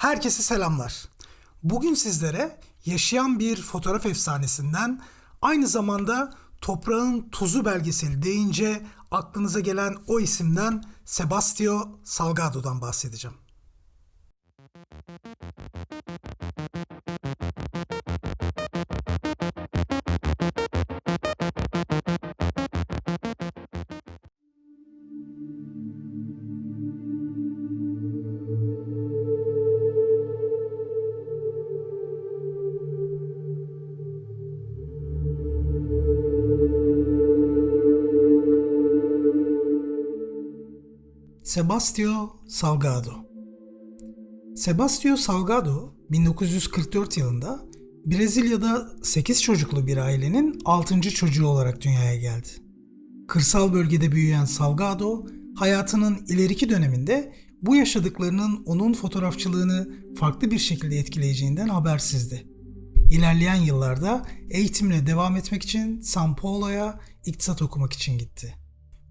Herkese selamlar. Bugün sizlere yaşayan bir fotoğraf efsanesinden aynı zamanda toprağın tuzu belgeseli deyince aklınıza gelen o isimden Sebastio Salgado'dan bahsedeceğim. Sebastio Salgado Sebastio Salgado 1944 yılında Brezilya'da 8 çocuklu bir ailenin 6. çocuğu olarak dünyaya geldi. Kırsal bölgede büyüyen Salgado, hayatının ileriki döneminde bu yaşadıklarının onun fotoğrafçılığını farklı bir şekilde etkileyeceğinden habersizdi. İlerleyen yıllarda eğitimine devam etmek için São Paulo'ya iktisat okumak için gitti.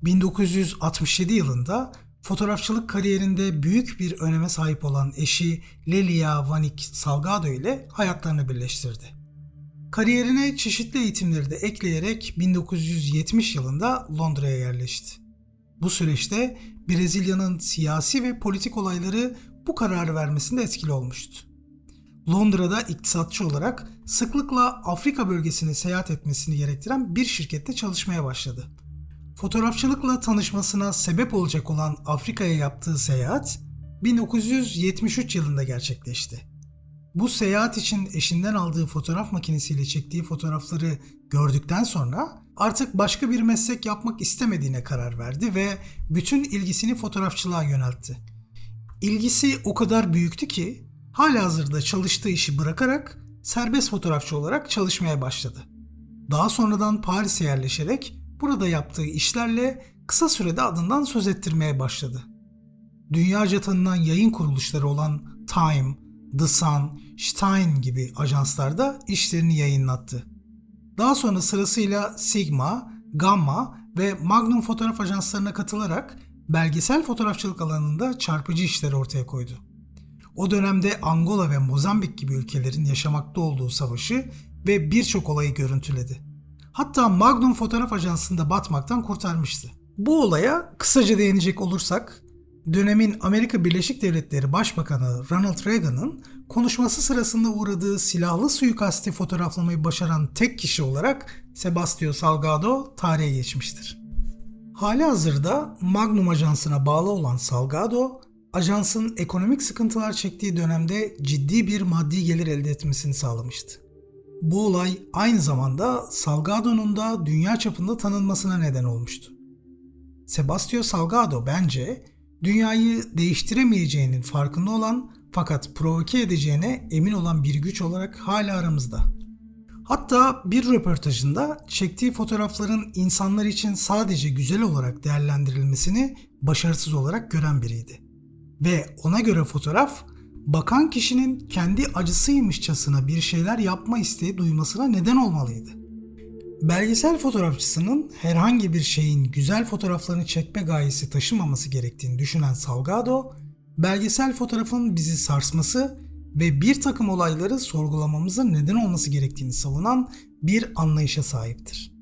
1967 yılında fotoğrafçılık kariyerinde büyük bir öneme sahip olan eşi Lelia Vanik Salgado ile hayatlarını birleştirdi. Kariyerine çeşitli eğitimleri de ekleyerek 1970 yılında Londra'ya yerleşti. Bu süreçte Brezilya'nın siyasi ve politik olayları bu kararı vermesinde etkili olmuştu. Londra'da iktisatçı olarak sıklıkla Afrika bölgesine seyahat etmesini gerektiren bir şirkette çalışmaya başladı. Fotoğrafçılıkla tanışmasına sebep olacak olan Afrika'ya yaptığı seyahat 1973 yılında gerçekleşti. Bu seyahat için eşinden aldığı fotoğraf makinesiyle çektiği fotoğrafları gördükten sonra artık başka bir meslek yapmak istemediğine karar verdi ve bütün ilgisini fotoğrafçılığa yöneltti. İlgisi o kadar büyüktü ki halihazırda çalıştığı işi bırakarak serbest fotoğrafçı olarak çalışmaya başladı. Daha sonradan Paris'e yerleşerek burada yaptığı işlerle kısa sürede adından söz ettirmeye başladı. Dünyaca tanınan yayın kuruluşları olan Time, The Sun, Stein gibi ajanslarda işlerini yayınlattı. Daha sonra sırasıyla Sigma, Gamma ve Magnum fotoğraf ajanslarına katılarak belgesel fotoğrafçılık alanında çarpıcı işler ortaya koydu. O dönemde Angola ve Mozambik gibi ülkelerin yaşamakta olduğu savaşı ve birçok olayı görüntüledi. Hatta Magnum Fotoğraf Ajansı'nda batmaktan kurtarmıştı. Bu olaya kısaca değinecek olursak, dönemin Amerika Birleşik Devletleri Başbakanı Ronald Reagan'ın konuşması sırasında uğradığı silahlı suikasti fotoğraflamayı başaran tek kişi olarak Sebastio Salgado tarihe geçmiştir. Hali hazırda Magnum Ajansı'na bağlı olan Salgado, ajansın ekonomik sıkıntılar çektiği dönemde ciddi bir maddi gelir elde etmesini sağlamıştı. Bu olay aynı zamanda Salgado'nun da dünya çapında tanınmasına neden olmuştu. Sebastio Salgado bence dünyayı değiştiremeyeceğinin farkında olan fakat provoke edeceğine emin olan bir güç olarak hala aramızda. Hatta bir röportajında çektiği fotoğrafların insanlar için sadece güzel olarak değerlendirilmesini başarısız olarak gören biriydi. Ve ona göre fotoğraf bakan kişinin kendi acısıymışçasına bir şeyler yapma isteği duymasına neden olmalıydı. Belgesel fotoğrafçısının herhangi bir şeyin güzel fotoğraflarını çekme gayesi taşımaması gerektiğini düşünen Salgado, belgesel fotoğrafın bizi sarsması ve bir takım olayları sorgulamamıza neden olması gerektiğini savunan bir anlayışa sahiptir.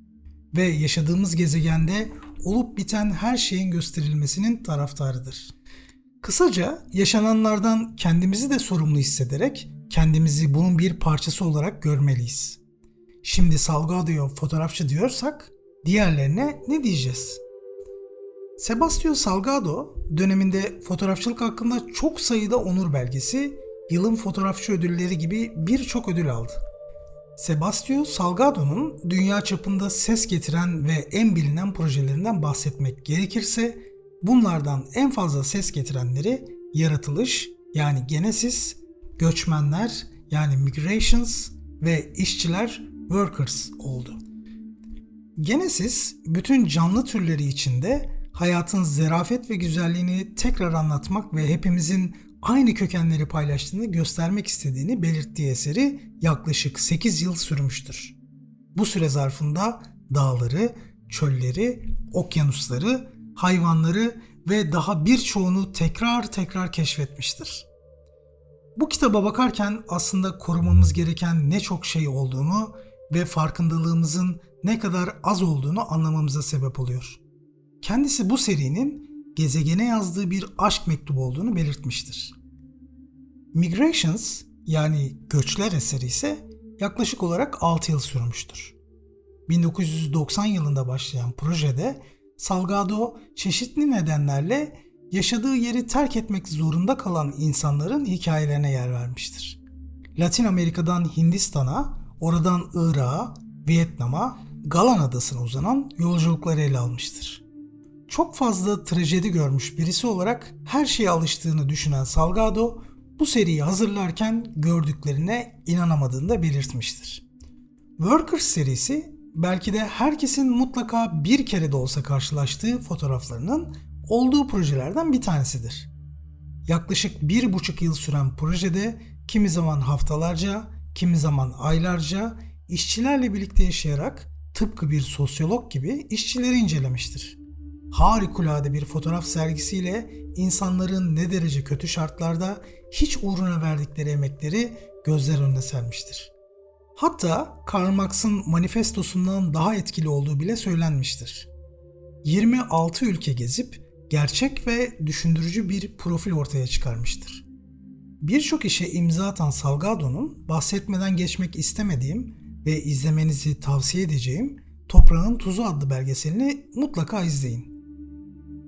Ve yaşadığımız gezegende olup biten her şeyin gösterilmesinin taraftarıdır. Kısaca yaşananlardan kendimizi de sorumlu hissederek kendimizi bunun bir parçası olarak görmeliyiz. Şimdi Salgado'ya fotoğrafçı diyorsak diğerlerine ne diyeceğiz? Sebastio Salgado döneminde fotoğrafçılık hakkında çok sayıda onur belgesi, yılın fotoğrafçı ödülleri gibi birçok ödül aldı. Sebastio Salgado'nun dünya çapında ses getiren ve en bilinen projelerinden bahsetmek gerekirse Bunlardan en fazla ses getirenleri yaratılış yani Genesis, göçmenler yani migrations ve işçiler workers oldu. Genesis bütün canlı türleri içinde hayatın zerafet ve güzelliğini tekrar anlatmak ve hepimizin aynı kökenleri paylaştığını göstermek istediğini belirttiği eseri yaklaşık 8 yıl sürmüştür. Bu süre zarfında dağları, çölleri, okyanusları hayvanları ve daha birçoğunu tekrar tekrar keşfetmiştir. Bu kitaba bakarken aslında korumamız gereken ne çok şey olduğunu ve farkındalığımızın ne kadar az olduğunu anlamamıza sebep oluyor. Kendisi bu serinin gezegene yazdığı bir aşk mektubu olduğunu belirtmiştir. Migrations yani Göçler eseri ise yaklaşık olarak 6 yıl sürmüştür. 1990 yılında başlayan projede Salgado çeşitli nedenlerle yaşadığı yeri terk etmek zorunda kalan insanların hikayelerine yer vermiştir. Latin Amerika'dan Hindistan'a, oradan Irak'a, Vietnam'a, Galan Adası'na uzanan yolculukları ele almıştır. Çok fazla trajedi görmüş birisi olarak her şeye alıştığını düşünen Salgado, bu seriyi hazırlarken gördüklerine inanamadığını da belirtmiştir. Workers serisi belki de herkesin mutlaka bir kere de olsa karşılaştığı fotoğraflarının olduğu projelerden bir tanesidir. Yaklaşık bir buçuk yıl süren projede kimi zaman haftalarca, kimi zaman aylarca işçilerle birlikte yaşayarak tıpkı bir sosyolog gibi işçileri incelemiştir. Harikulade bir fotoğraf sergisiyle insanların ne derece kötü şartlarda hiç uğruna verdikleri emekleri gözler önüne sermiştir. Hatta Karl Marx'ın manifestosundan daha etkili olduğu bile söylenmiştir. 26 ülke gezip gerçek ve düşündürücü bir profil ortaya çıkarmıştır. Birçok işe imza atan Salgado'nun bahsetmeden geçmek istemediğim ve izlemenizi tavsiye edeceğim Toprağın Tuzu adlı belgeselini mutlaka izleyin.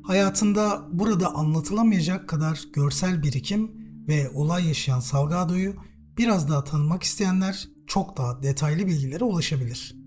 Hayatında burada anlatılamayacak kadar görsel birikim ve olay yaşayan Salgado'yu biraz daha tanımak isteyenler çok daha detaylı bilgilere ulaşabilir.